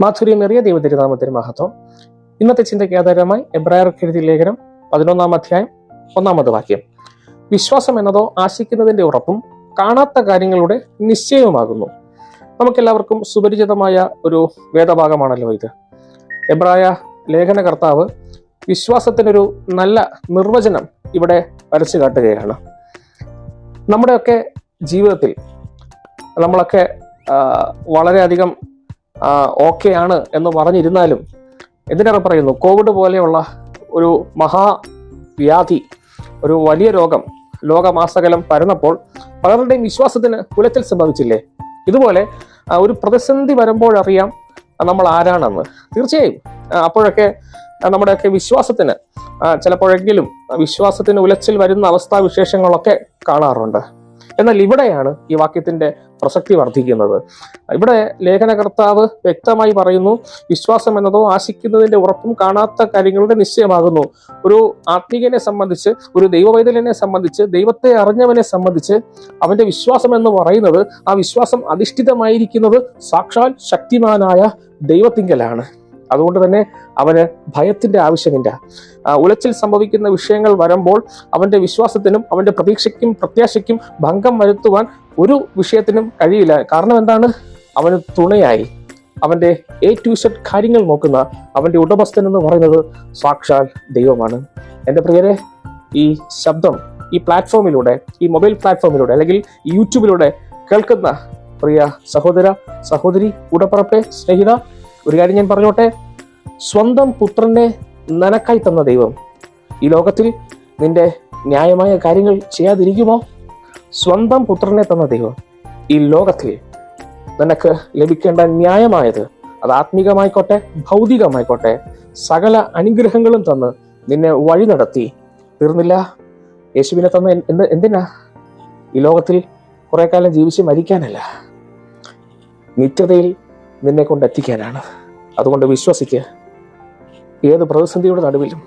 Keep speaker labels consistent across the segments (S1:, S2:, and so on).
S1: മാധുര്യമേറിയ ദൈവതിരുനാമത്തിന് മഹത്വം. ഇന്നത്തെ ചിന്തയ്ക്ക് ആധാരമായി എബ്രായർക്ക് കെഴുതി ലേഖനം പതിനൊന്നാം അധ്യായം ഒന്നാമത് വാക്യം. വിശ്വാസം എന്നതോ ആശിക്കുന്നതിന്റെ ഉറപ്പും കാണാത്ത കാര്യങ്ങളുടെ നിശ്ചയവുമാകുന്നു. നമുക്കെല്ലാവർക്കും സുപരിചിതമായ ഒരു വേദഭാഗമാണല്ലോ ഇത്. എബ്രായ ലേഖനകർത്താവ് വിശ്വാസത്തിനൊരു നല്ല നിർവചനം ഇവിടെ വരച്ചു കാട്ടുകയാണ്. നമ്മുടെയൊക്കെ ജീവിതത്തിൽ നമ്മളൊക്കെ വളരെയധികം ഓക്കെ ആണ് എന്ന് പറഞ്ഞിരുന്നാലും എന്തിനേറെ പറയുന്നു? കോവിഡ് പോലെയുള്ള ഒരു മഹാവ്യാധി ഒരു വലിയ രോഗം ലോകമാസകലം പരന്നപ്പോൾ പലരുടെയും വിശ്വാസത്തിന് കുലത്തിൽ സംഭവിച്ചില്ലേ? ഇതുപോലെ ഒരു പ്രതിസന്ധി വരുമ്പോഴറിയാം നമ്മൾ ആരാണെന്ന്. തീർച്ചയായും അപ്പോഴൊക്കെ നമ്മുടെയൊക്കെ വിശ്വാസത്തിന് ചിലപ്പോഴെങ്കിലും വിശ്വാസത്തിന് ഉലച്ചിൽ വരുന്ന അവസ്ഥാവിശേഷങ്ങളൊക്കെ കാണാറുണ്ട്. എന്നാൽ ഇവിടെയാണ് ഈ വാക്യത്തിന്റെ പ്രസക്തി വർദ്ധിക്കുന്നത്. ഇവിടെ ലേഖനകർത്താവ് വ്യക്തമായി പറയുന്നു വിശ്വാസം എന്നതോ ആശിക്കുന്നതിന്റെ ഉറപ്പും കാണാത്ത കാര്യങ്ങളുടെ നിശ്ചയമാകുന്നു. ഒരു ആത്മീകനെ സംബന്ധിച്ച് ഒരു ദൈവവൈതലിനെ സംബന്ധിച്ച് ദൈവത്തെ അറിഞ്ഞവനെ സംബന്ധിച്ച് അവന്റെ വിശ്വാസം എന്ന് പറയുന്നത് ആ വിശ്വാസം അധിഷ്ഠിതമായിരിക്കുന്നത് സാക്ഷാൽ ശക്തിമാനായ ദൈവത്തിങ്കലാണ്. അതുകൊണ്ട് തന്നെ അവന് ഭയത്തിന്റെ ആവശ്യമില്ല. ഉലച്ചിൽ സംഭവിക്കുന്ന വിഷയങ്ങൾ വരുമ്പോൾ അവന്റെ വിശ്വാസത്തിനും അവന്റെ പ്രതീക്ഷയ്ക്കും പ്രത്യാശയ്ക്കും ഭംഗം വരുത്തുവാൻ ഒരു വിഷയത്തിനും കഴിയില്ല. കാരണം എന്താണ്? അവന് തുണയായി. അവന്റെ എ ടു സെറ്റ് കാര്യങ്ങൾ നോക്കുന്ന അവന്റെ ഉടമസ്ഥൻ എന്ന് പറയുന്നത് സാക്ഷാൽ ദൈവമാണ്. എന്റെ പ്രിയരെ ഈ ശബ്ദം ഈ പ്ലാറ്റ്ഫോമിലൂടെ ഈ മൊബൈൽ പ്ലാറ്റ്ഫോമിലൂടെ അല്ലെങ്കിൽ യൂട്യൂബിലൂടെ കേൾക്കുന്ന പ്രിയ സഹോദര സഹോദരി കൂടപ്പറപ്പെ സ്നേഹിത ഒരു കാര്യം ഞാൻ പറഞ്ഞോട്ടെ? സ്വന്തം പുത്രനെ നനക്കായി തന്ന ദൈവം ഈ ലോകത്തിൽ നിന്റെ ന്യായമായ കാര്യങ്ങൾ ചെയ്യാതിരിക്കുമോ? സ്വന്തം പുത്രനെ തന്ന ദൈവം ഈ ലോകത്തിൽ നിനക്ക് ലഭിക്കേണ്ട ന്യായമായത് അത് ആത്മീകമായിക്കോട്ടെ ഭൗതികമായിക്കോട്ടെ സകല അനുഗ്രഹങ്ങളും തന്ന് നിന്നെ വഴി നടത്തി. തീർന്നില്ല. യേശുവിനെ തന്ന എന്ത് എന്ത്- എന്തിനാ? ഈ ലോകത്തിൽ കുറെ കാലം ജീവിച്ച് മരിക്കാനല്ല. നിത്യതയിൽ നിന്നെ കൊണ്ട് എത്തിക്കാനാണ്. അതുകൊണ്ട് വിശ്വസിക്കുക ഏത് പ്രതിസന്ധിയുടെ നടുവിലും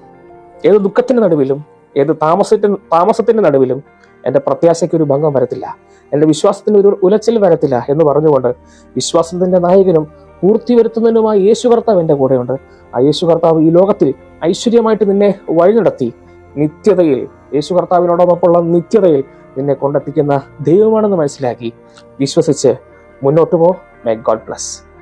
S1: ഏത് ദുഃഖത്തിന്റെ നടുവിലും ഏത് താമസത്തിൻ താമസത്തിന്റെ നടുവിലും എന്റെ പ്രത്യാശയ്ക്ക് ഒരു ഭംഗം വരത്തില്ല. എന്റെ വിശ്വാസത്തിന് ഒരു ഉലച്ചിൽ വരത്തില്ല എന്ന് പറഞ്ഞുകൊണ്ട് വിശ്വാസത്തിന്റെ നായകനും പൂർത്തി വരുത്തുന്നതിനുമായി യേശു കർത്താവ് എന്റെ കൂടെയുണ്ട്. ആ യേശു കർത്താവ് ഈ ലോകത്തിൽ ഐശ്വര്യമായിട്ട് നിന്നെ വഴി നടത്തി നിത്യതയിൽ യേശു കർത്താവിനോടൊപ്പമുള്ള നിത്യതയിൽ നിന്നെ കൊണ്ടെത്തിക്കുന്ന ദൈവമാണെന്ന് മനസ്സിലാക്കി. വിശ്വസിച്ച് മുന്നോട്ട് പോ. May God bless